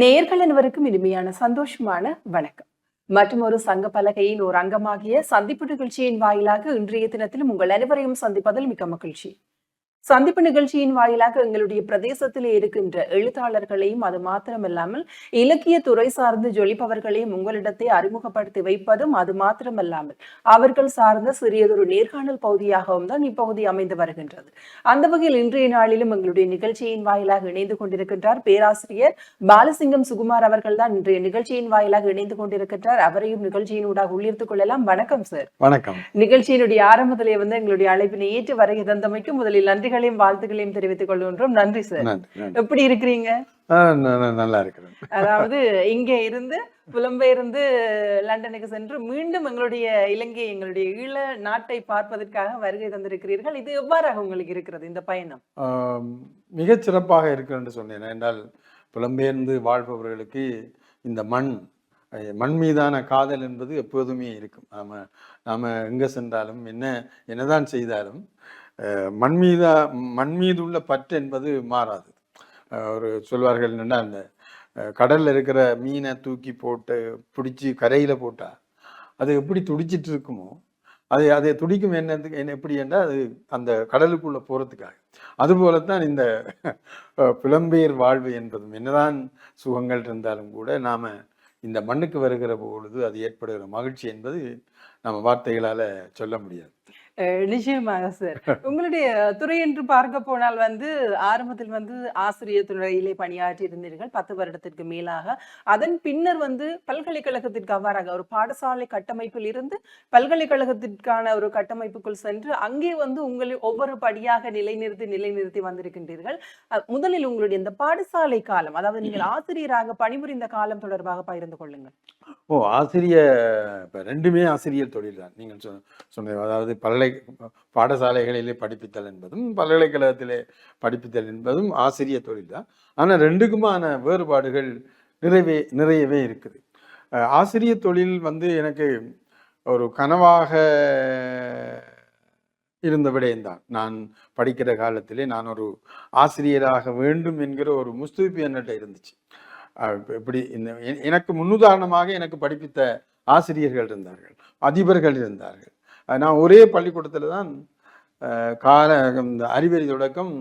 நேர்கள் அனைவருக்கும் இனிமையான சந்தோஷமான வணக்கம். மற்றும் ஒரு சங்க பலகையின் ஒரு அங்கமாகிய சந்திப்பு நிகழ்ச்சியின் வாயிலாக இன்றைய தினத்திலும் உங்கள் அனைவரையும் சந்திப்பதில் மிக்க மகிழ்ச்சி. சந்திப்பு நிகழ்ச்சியின் வாயிலாக எங்களுடைய பிரதேசத்திலே இருக்கின்ற எழுத்தாளர்களையும் அது மாத்திரமல்லாமல் இலக்கிய துறை சார்ந்து ஜொலிப்பவர்களையும் உங்களிடத்தை அறிமுகப்படுத்தி வைப்பதும் அது மாத்திரமல்லாமல் அவர்கள் சார்ந்த சிறியதொரு நேர்காணல் பகுதியாகவும் தான் இப்பகுதி அமைந்து வருகின்றது. அந்த வகையில் இன்றைய நாளிலும் எங்களுடைய நிகழ்ச்சியின் வாயிலாக இணைந்து கொண்டிருக்கின்றார் பேராசிரியர் பாலசிங்கம் சுகுமார் அவர்கள் தான் இன்றைய நிகழ்ச்சியின் வாயிலாக இணைந்து கொண்டிருக்கின்றார். அவரையும் நிகழ்ச்சியினூடாக உள்ளிருத்துக் கொள்ளலாம். வணக்கம் சார். வணக்கம். நிகழ்ச்சியினுடைய ஆரம்பத்திலே வந்து எங்களுடைய அழைப்பினை ஏற்று வருகை தந்தமைக்கு முதலில் நன்றிகளையும் வாழ்த்துக்களையும் தெரிவித்துக் கொள்கின்றோம். நன்றி சார் எப்படி இருக்கிறீங்க? நல்லா இருக்கிறேன். அதாவது இங்கே இருந்து புலம்பெயர்ந்து லண்டனுக்கு சென்று மீண்டும் எங்களுடைய இலங்கை எங்களுடைய ஈழ நாட்டை பார்ப்பதற்காக வருகை தந்திருக்கிறீர்கள். இது எவ்வாறாக உங்களுக்கு இருக்கிறது இந்த பயணம்? மிகச் சிறப்பாக இருக்கு என்று சொன்னேன். என்றால் புலம்பெயர்ந்து வாழ்பவர்களுக்கு இந்த மண் மண் மீதான காதல் என்பது எப்போதுமே இருக்கும். நாம நாம எங்க சென்றாலும் என்ன என்னதான் செய்தாலும் மண் மீதா மண் மீது உள்ள பற்று என்பது மாறாது. ஒரு சொல்வார்கள் என்னென்னா அந்த கடலில் இருக்கிற மீனை தூக்கி போட்டு பிடிச்சி கரையில் போட்டால் அது எப்படி துடிச்சிட்டு இருக்குமோ அது அதை துடிக்கும் என்னத்துக்கு என்ன எப்படி என்றால் அது அந்த கடலுக்குள்ள அதுபோல அதுபோலத்தான் இந்த புலம்பெயர் வாழ்வு என்பதும் என்னதான் சுகங்கள் இருந்தாலும் கூட நாம் இந்த மண்ணுக்கு வருகிற பொழுது அது ஏற்படுகிற மகிழ்ச்சி என்பது நம்ம வார்த்தைகளால் சொல்ல முடியாது. நிச்சயமாக சார். உங்களுடைய துறை என்று பார்க்க போனால் வந்து ஆரம்பத்தில் வந்து ஆசிரியர் துறையிலே பணியாற்றி இருந்தீர்கள் பத்து வருடத்திற்கு மேலாக. அதன் பின்னர் வந்து பல்கலைக்கழகத்திற்கு அவ்வாறாக ஒரு பாடசாலை கட்டமைப்பில் இருந்து பல்கலைக்கழகத்திற்கான ஒரு கட்டமைப்புக்குள் சென்று அங்கே வந்து உங்களை ஒவ்வொரு படியாக நிலைநிறுத்தி நிலைநிறுத்தி வந்திருக்கின்றீர்கள். முதலில் உங்களுடைய இந்த பாடசாலை காலம் அதாவது நீங்கள் ஆசிரியராக பணிபுரிந்த காலம் தொடர்பாக பகிர்ந்து கொள்ளுங்கள். ஓ ஆசிரிய இப்போ ரெண்டுமே ஆசிரியர் தொழில் தான் நீங்கள் சொன்ன சொன்ன அதாவது பல்கலை பாடசாலைகளிலே படிப்பித்தல் என்பதும் பல்கலைக்கழகத்திலே படிப்பித்தல் என்பதும் ஆசிரிய தொழில் தான். ஆனால் ரெண்டுக்குமான வேறுபாடுகள் நிறைவே நிறையவே இருக்குது. ஆசிரிய தொழில் வந்து எனக்கு ஒரு கனவாக இருந்த விடயம்தான். நான் படிக்கிற காலத்திலே நான் ஒரு ஆசிரியராக வேண்டும் என்கிற ஒரு முஸ்தூபி என்னட்ட இருந்துச்சு. இப்படி இந்த எனக்கு முன்னுதாரணமாக எனக்கு படிப்பித்த ஆசிரியர்கள் இருந்தார்கள் அதிபர்கள் இருந்தார்கள். நான் ஒரே பள்ளிக்கூடத்தில் தான் கால இந்த அறிவறி தொடக்கம்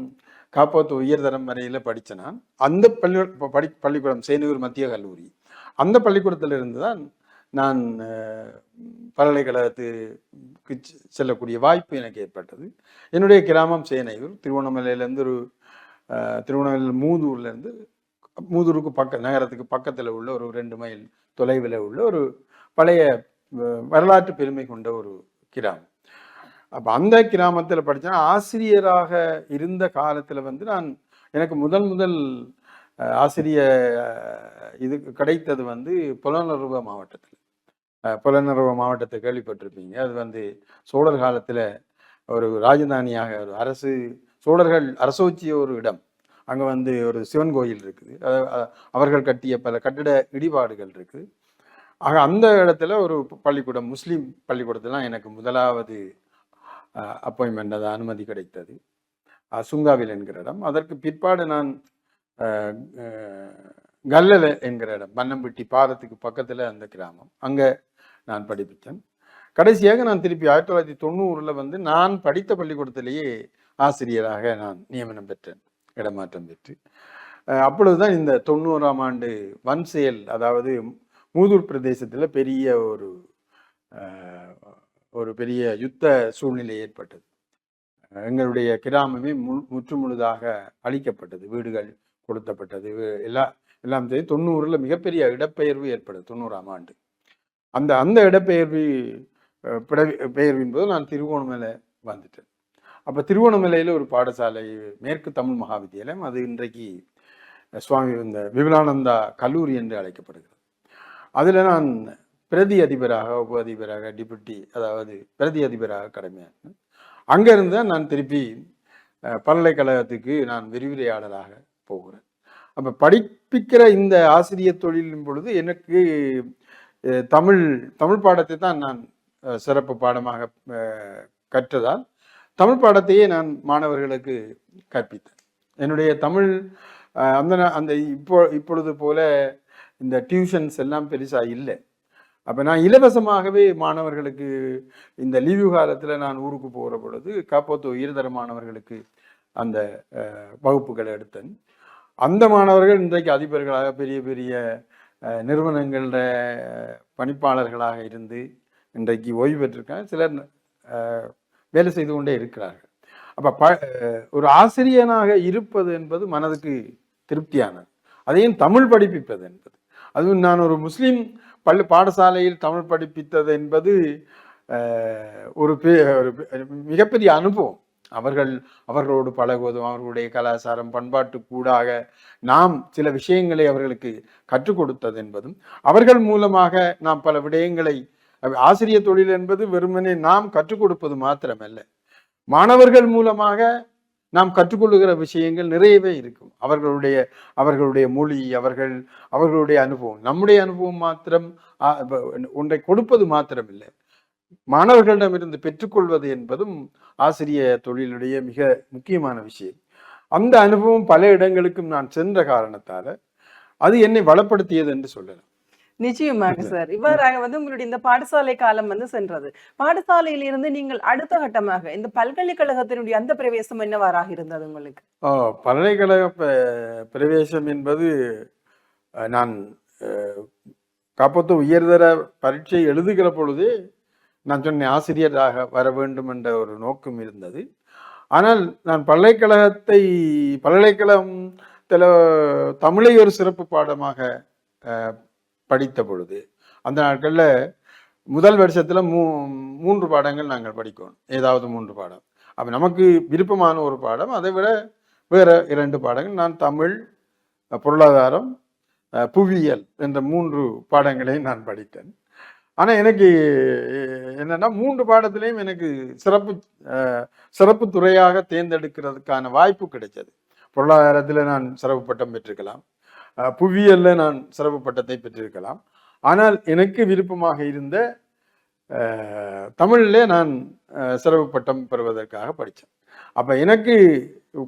காப்பாத்து உயர்தரம் வரையில் படித்தேன் நான். அந்த பள்ளி படி பள்ளிக்கூடம் சேனூர் மத்திய கல்லூரி. அந்த பள்ளிக்கூடத்தில் இருந்து தான் நான் பல்கலைக்கழகத்துக்கு செ- செல்லக்கூடிய வாய்ப்பு எனக்கு ஏற்பட்டது. என்னுடைய கிராமம் சேனையூர் திருவண்ணாமலையிலேருந்து ஒரு அஹ், திருவண்ணாமலை மூதூர்லேருந்து மூதூருக்கு பக்க நகரத்துக்கு பக்கத்தில் உள்ள ஒரு ரெண்டு மைல் தொலைவில் உள்ள ஒரு பழைய வரலாற்று பெருமை கொண்ட ஒரு கிராமம். அப்போ அந்த கிராமத்தில் படித்தேன் ஆசிரியராக இருந்த காலத்தில் வந்து நான் எனக்கு முதல் முதல் ஆசிரிய இது கிடைத்தது வந்து புலனருவ மாவட்டத்தில். புலனருவ மாவட்டத்தை கேள்விப்பட்டிருப்பீங்க. அது வந்து சோழர் காலத்தில் ஒரு ராஜதானியாக ஒரு அரசு சோழர்கள் அரசோச்சிய ஒரு இடம். அங்கே வந்து ஒரு சிவன் கோயில் இருக்குது. அவர்கள் கட்டிய பல கட்டிட இடிபாடுகள் இருக்குது. ஆக அந்த இடத்துல ஒரு பள்ளிக்கூடம் முஸ்லீம் பள்ளிக்கூடத்துலாம் எனக்கு முதலாவது அப்பாயின்மெண்ட் அது அனுமதி கிடைத்தது. சுங்காவில் என்கிற இடம். அதற்கு பிற்பாடு நான் கல்லல என்கிற இடம் பன்னம்பட்டி பாலத்துக்கு பக்கத்தில் அந்த கிராமம். அங்கே நான் படிப்பித்தேன். கடைசியாக நான் திருப்பி ஆயிரத்தி தொள்ளாயிரத்தி தொண்ணூறில் வந்து நான் படித்த பள்ளிக்கூடத்திலேயே ஆசிரியராக நான் நியமனம் பெற்றேன். இடமாற்றம் பெற்று. அஹ், அப்பொழுதுதான் இந்த தொண்ணூறாம் ஆண்டு வன் செயல் அதாவது மூதூர் பிரதேசத்தில் பெரிய ஒரு ஒரு பெரிய யுத்த சூழ்நிலை ஏற்பட்டது. எங்களுடைய கிராமமே முழு முற்று முழுதாக அழிக்கப்பட்டது. வீடுகள் கொளுத்தப்பட்டது. எல்லா எல்லாம் சரி தொண்ணூறில் மிகப்பெரிய இடப்பெயர்வு ஏற்பட்டது தொண்ணூறாம் ஆண்டு. அந்த அந்த இடப்பெயர்வு அஹ், பெயர்வின் போது நான் திருவோணமலை வந்துட்டேன். அப்போ திருவோணமலையில் ஒரு பாடசாலை மேற்கு தமிழ் மகாவித்தியாலயம் அது இன்றைக்கு சுவாமி இந்த விமலானந்தா கல்லூரி என்று அழைக்கப்படுகிறது. அதில் நான் பிரதி அதிபராக உப அதிபராக டிப்யூட்டி அதாவது பிரதி அதிபராக கடமையாக அங்கேருந்து தான் நான் திருப்பி பல்கலைக்கழகத்துக்கு நான் விரிவுரையாளராக போகிறேன். அப்போ படிப்பிக்கிற இந்த ஆசிரியர் தொழிலின் பொழுது எனக்கு தமிழ் தமிழ் பாடத்தை தான் நான் சிறப்பு பாடமாக கற்றதால் தமிழ் பாடத்தையே நான் மாணவர்களுக்கு கற்பித்தேன். என்னுடைய தமிழ் அந்த அந்த இப்போ இப்பொழுது போல இந்த டியூஷன்ஸ் எல்லாம் பெருசாக இல்லை. அப்போ நான் இலவசமாகவே மாணவர்களுக்கு இந்த லீவு காலத்தில் நான் ஊருக்கு போகிற பொழுது காப்போத்தோ உயர்தர மாணவர்களுக்கு அந்த வகுப்புகளை எடுத்தேன். அந்த மாணவர்கள் இன்றைக்கு அதிபர்களாக பெரிய பெரிய நிறுவனங்கள பணிப்பாளர்களாக இருந்து இன்றைக்கு ஓய்வு பெற்றிருக்காங்க. சிலர் வேலை செய்து கொண்டே இருக்கிறார்கள். அப்போ ப ஒரு ஆசிரியனாக இருப்பது என்பது மனதுக்கு திருப்தியானது. அதையும் தமிழ் படிப்பிப்பது என்பது. அதுவும் நான் ஒரு முஸ்லீம் பள்ளி பாடசாலையில் தமிழ் படிப்பித்தது என்பது ஒரு பெ- ஒரு மிகப்பெரிய அனுபவம். அவர்கள் அவர்களோடு பழகுவதும் அவர்களுடைய கலாச்சாரம் பண்பாட்டு கூடாக நாம் சில விஷயங்களை அவர்களுக்கு கற்றுக் கொடுத்தது என்பதும் அவர்கள் மூலமாக நாம் பல விடயங்களை ஆசிரியர் தொழில் என்பது வெறுமனே நாம் கற்றுக் கொடுப்பது மாத்திரமல்ல. மாணவர்கள் மூலமாக நாம் கற்றுக்கொள்ளுகிற விஷயங்கள் நிறையவே இருக்கும். அவர்களுடைய அவர்களுடைய மொழி அவர்கள் அவர்களுடைய அனுபவம். நம்முடைய அனுபவம் மாத்திரம் ஒன்றை கொடுப்பது மாத்திரமில்லை. மாணவர்களிடமிருந்து பெற்றுக்கொள்வது என்பதும் ஆசிரிய தொழிலுடைய மிக முக்கியமான விஷயம். அந்த அனுபவம் பல இடங்களுக்கும் நான் சென்ற காரணத்தால அது என்னை வளப்படுத்தியது என்று சொல்லலாம். நிச்சயமாக சார். இவ்வாறாக வந்து உங்களுடைய இந்த பாடசாலை காலம் வந்து சென்றது. பாடசாலையில இருந்து நீங்கள் அடுத்த கட்டமாக இந்த பல்கலைக்கழகத்தினுடைய அந்த பிரவேசம் என்னவாறாக இருந்தது உங்களுக்கு? ஆ, பல்கலைக்கழக பிரவேசம் என்பது நான் காப்பத்து உயர்தர பரீட்சை எழுதுகிற பொழுதே நான் சொன்னேன் ஆசிரியராக வர வேண்டும் என்ற ஒரு நோக்கம் இருந்தது. ஆனால் நான் பல்கலைக்கழகத்தை பல்கலைக்கழகத்தில் தமிழை ஒரு சிறப்பு பாடமாக படித்த பொழுது அந்த நாட்களில் முதல் வருஷத்தில் மூ மூன்று பாடங்கள் நாங்கள் படிக்கணும் ஏதாவது மூன்று பாடம். அப்போ நமக்கு விருப்பமான ஒரு பாடம் அதை விட வேறு இரண்டு பாடங்கள். நான் தமிழ் பொருளாதாரம் புவியியல் என்ற மூன்று பாடங்களை நான் படித்தேன். ஆனால் எனக்கு என்னென்னா மூன்று பாடத்திலையும் எனக்கு சிறப்பு சிறப்பு துறையாக தேர்ந்தெடுக்கிறதுக்கான வாய்ப்பு கிடைச்சது. பொருளாதாரத்தில் நான் சிறப்பு பட்டம் பெற்றிருக்கலாம். புவியியலில் நான் சிறப்பு பட்டத்தை பெற்றிருக்கலாம். ஆனால் எனக்கு விருப்பமாக இருந்த தமிழில் நான் சிறப்பு பட்டம் பெறுவதற்காக படித்தேன். அப்போ எனக்கு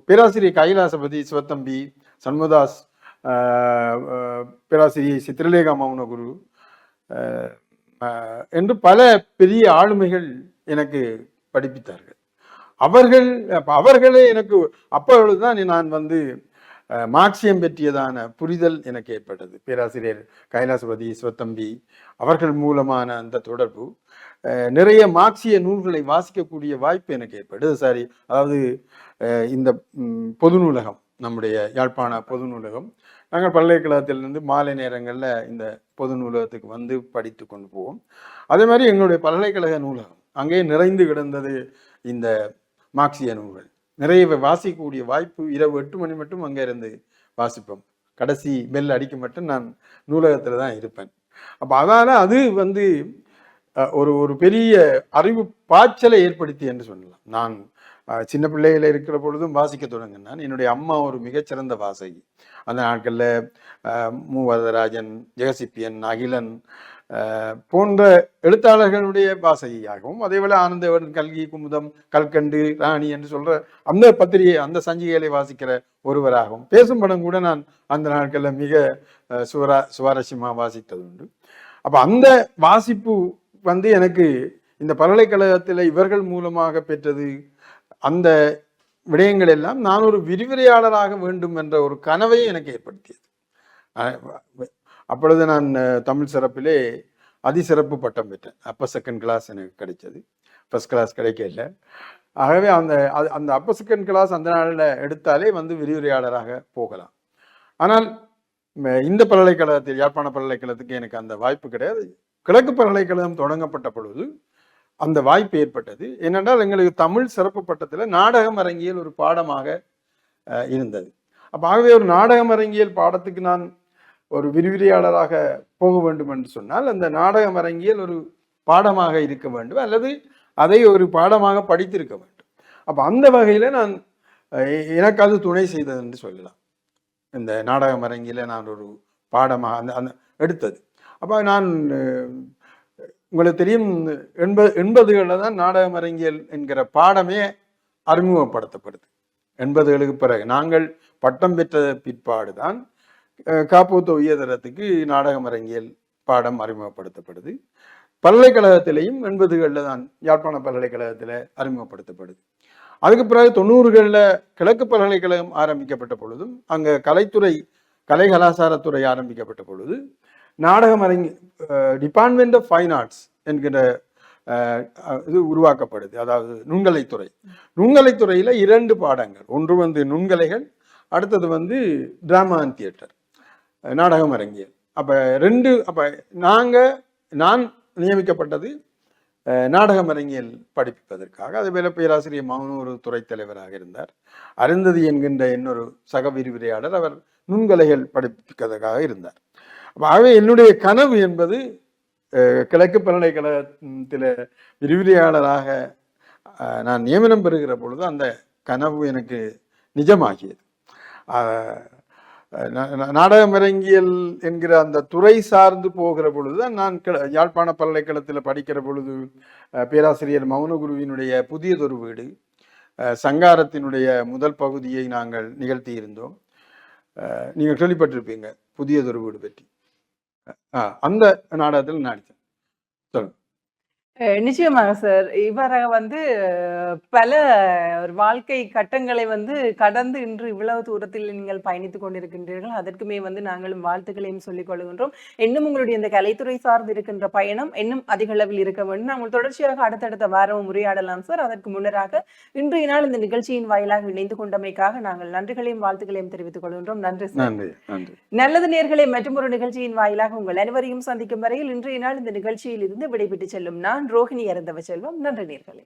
பேராசிரியர் கைலாசபதி சிவத்தம்பி சண்முதாஸ் பேராசிரியை சித்திரலேகா மௌனகுரு என்று பல பெரிய ஆளுமைகள் எனக்கு படிப்பித்தார்கள். அவர்கள் அவர்களே எனக்கு அப்பொழுதுதான் நான் வந்து மார்க்சியம் பற்றியதான புரிதல் எனக்கு ஏற்பட்டது. பேராசிரியர் கைலாசபதி சிவத்தம்பி அவர்கள் மூலமான அந்த தொடர்பு நிறைய மார்க்சிய நூல்களை வாசிக்கக்கூடிய வாய்ப்பு எனக்கு ஏற்பட்டது. சாரி அதாவது இந்த பொது நூலகம் நம்முடைய யாழ்ப்பாண பொது நூலகம் நாங்கள் பல்கலைக்கழகத்திலிருந்து மாலை நேரங்களில் இந்த பொது நூலகத்துக்கு வந்து படித்து கொண்டு போவோம். அதே மாதிரி எங்களுடைய பல்கலைக்கழக நூலகம் அங்கே நிறைந்து கிடந்தது இந்த மார்க்சிய நூல்கள். நிறைய வாசிக்கக்கூடிய வாய்ப்பு இரவு எட்டு மணி மட்டும் அங்கே இருந்து வாசிப்போம். கடைசி பெல் அடிக்க மட்டும் நான் நூலகத்தில் தான் இருப்பேன். அப்போ அதனால் அது வந்து ஒரு ஒரு பெரிய அறிவு பாய்ச்சலை ஏற்படுத்தி என்று சொல்லலாம். நான் சின்ன பிள்ளையில இருக்கிற பொழுதும் வாசிக்க தொடங்கினான். என்னுடைய அம்மா ஒரு மிகச்சிறந்த வாசகி. அந்த நாட்களில் மூவரதராஜன் ஜெகசிப்பியன் அகிலன் போன்ற எழுத்தாளர்களுடைய பாசையாகவும் அதேபோல ஆனந்தவன் கல்கி குமுதம் கல்கண்டு ராணி என்று சொல்ற அந்த பத்திரிகை அந்த சஞ்சிகைகளை வாசிக்கிற ஒருவராகவும் பேசும் படம் கூட நான் அந்த நாட்களில் மிக சுவரா சுவாரஸ்யமாக வாசித்தது உண்டு. அப்போ அந்த வாசிப்பு வந்து எனக்கு இந்த பல்கலைக்கழகத்தில் இவர்கள் மூலமாக பெற்றது அந்த விடயங்கள் எல்லாம் நான் ஒரு விரிவுரையாளராக வேண்டும் என்ற ஒரு கனவை எனக்கு ஏற்படுத்தியது. அப்பொழுது நான் தமிழ் சிறப்பிலே அதிசிறப்பு பட்டம் பெற்றேன். அப்பர் செகண்ட் கிளாஸ் எனக்கு கிடைச்சது. ஃபர்ஸ்ட் கிளாஸ் கிடைக்கல ஆகவே அந்த அது- அந்த அப்பர் செகண்ட் கிளாஸ் அந்த நாளில் எடுத்தாலே வந்து விரிவுரையாளராக போகலாம். ஆனால் இந்த பல்கலைக்கழகத்தில் யாழ்ப்பாண பல்கலைக்கழகத்துக்கு எனக்கு அந்த வாய்ப்பு கிடையாது. கிழக்கு பல்கலைக்கழகம் தொடங்கப்பட்ட பொழுது அந்த வாய்ப்பு ஏற்பட்டது. ஏனென்றால் எங்களுக்கு தமிழ் சிறப்பு பட்டத்தில் நாடகம் அரங்கியல் ஒரு பாடமாக இருந்தது. அப்போ ஆகவே ஒரு நாடகம் அரங்கியல் பாடத்துக்கு நான் ஒரு விரிவிரியாளராக போக வேண்டும் என்று சொன்னால் அந்த நாடகம் அரங்கியல் ஒரு பாடமாக இருக்க வேண்டும் அல்லது அதை ஒரு பாடமாக படித்திருக்க வேண்டும். அப்போ அந்த வகையில் நான் எனக்காவது எனக்கு அது துணை செய்தது என்று சொல்லலாம். இந்த நாடகம் அரங்கியில் நான் ஒரு பாடமாக அந்த அந்த எடுத்தது. அப்போ நான் உங்களுக்கு தெரியும் எண்பது எண்பதுகளில் தான் நாடகம் அரங்கியல் என்கிற பாடமே அறிமுகப்படுத்தப்படுது. எண்பதுகளுக்கு பிறகு நாங்கள் பட்டம் பெற்ற பிற்பாடு தான் காப்போத்த உயர்தரத்துக்கு நாடகம் அரங்கியல் பாடம் அறிமுகப்படுத்தப்படுது. பல்கலைக்கழகத்திலையும் எண்பதுகளில் தான் யாழ்ப்பாண பல்கலைக்கழகத்தில் அறிமுகப்படுத்தப்படுது. அதுக்கு பிறகு தொண்ணூறுகளில் கிழக்கு பல்கலைக்கழகம் ஆரம்பிக்கப்பட்ட பொழுதும் அங்கே கலைத்துறை கலை கலாச்சாரத்துறை ஆரம்பிக்கப்பட்ட பொழுது நாடகம் அரங்கி டிபார்ட்மெண்ட் ஆஃப் ஃபைன் ஆர்ட்ஸ் என்கிற இது உருவாக்கப்படுது. அதாவது நுண்கலைத்துறை. நுண்கலைத்துறையில் இரண்டு பாடங்கள். ஒன்று வந்து நுண்கலைகள் அடுத்தது வந்து டிராமா அண்ட் தியேட்டர் நாடகம் அரங்கியல். அப்போ ரெண்டு அப்போ நாங்கள் நான் நியமிக்கப்பட்டது நாடகம் அரங்கியல் படிப்பிப்பதற்காக. அதேபோல பேராசிரியர் மௌன ஒரு துறை தலைவராக இருந்தார். அருந்ததி என்கின்ற இன்னொரு சக விரிவுரையாளர் அவர் நுண்கலைகள் படிப்பிப்பதற்காக இருந்தார். ஆகவே என்னுடைய கனவு என்பது கிழக்கு பல்கலைக்கழகத்தில் விரிவுரையாளராக நான் நியமனம் பெறுகிற பொழுது அந்த கனவு எனக்கு நிஜமாகியது. நாடகம் அரங்கியல் என்கிற அந்த துறை சார்ந்து போகிற பொழுது நான் கிழ- யாழ்ப்பாண பல்கலைக்கழகத்தில் படிக்கிற பொழுது பேராசிரியர் மௌனகுருவினுடைய புதியதொரு வீடு சங்காரத்தினுடைய முதல் பகுதியை நாங்கள் நிகழ்த்தி இருந்தோம். நீங்கள் கேள்விப்பட்டிருப்பீங்க புதியதொரு வீடு பற்றி. அந்த நாடகத்தில் நடித்தேன். சொல்லுங்கள் நிச்சயமாக சார். இவ்வாறாக வந்து பல வாழ்க்கை கட்டங்களை வந்து கடந்து இன்று இவ்வளவு தூரத்தில் நீங்கள் பயணித்துக் கொண்டிருக்கின்றீர்கள். அதற்குமே வந்து நாங்களும் வாழ்த்துக்களையும் சொல்லிக் கொள்கின்றோம். இன்னும் உங்களுடைய இந்த கலைத்துறை சார்ந்து இருக்கின்ற பயணம் இன்னும் அதிக அளவில் இருக்க வேண்டும். நாங்கள் தொடர்ச்சியாக அடுத்தடுத்த வாரம் உரையாடலாம் சார். அதற்கு முன்னராக இன்றைய நாள் இந்த நிகழ்ச்சியின் வாயிலாக இணைந்து கொண்டமைக்காக நாங்கள் நன்றிகளையும் வாழ்த்துக்களையும் தெரிவித்துக் கொள்கின்றோம். நன்றி சார். நன்றி நன்றி. நல்லது நேர்களே மற்றும் ஒரு நிகழ்ச்சியின் வாயிலாக உங்கள் அனைவரையும் சந்திக்கும் வரையில் இன்றைய நாள் இந்த நிகழ்ச்சியில் இருந்து விடைபெற்று செல்லும். நான் ரோஹிணி இறந்தவ செல்வம். நன்றி நேர்களே.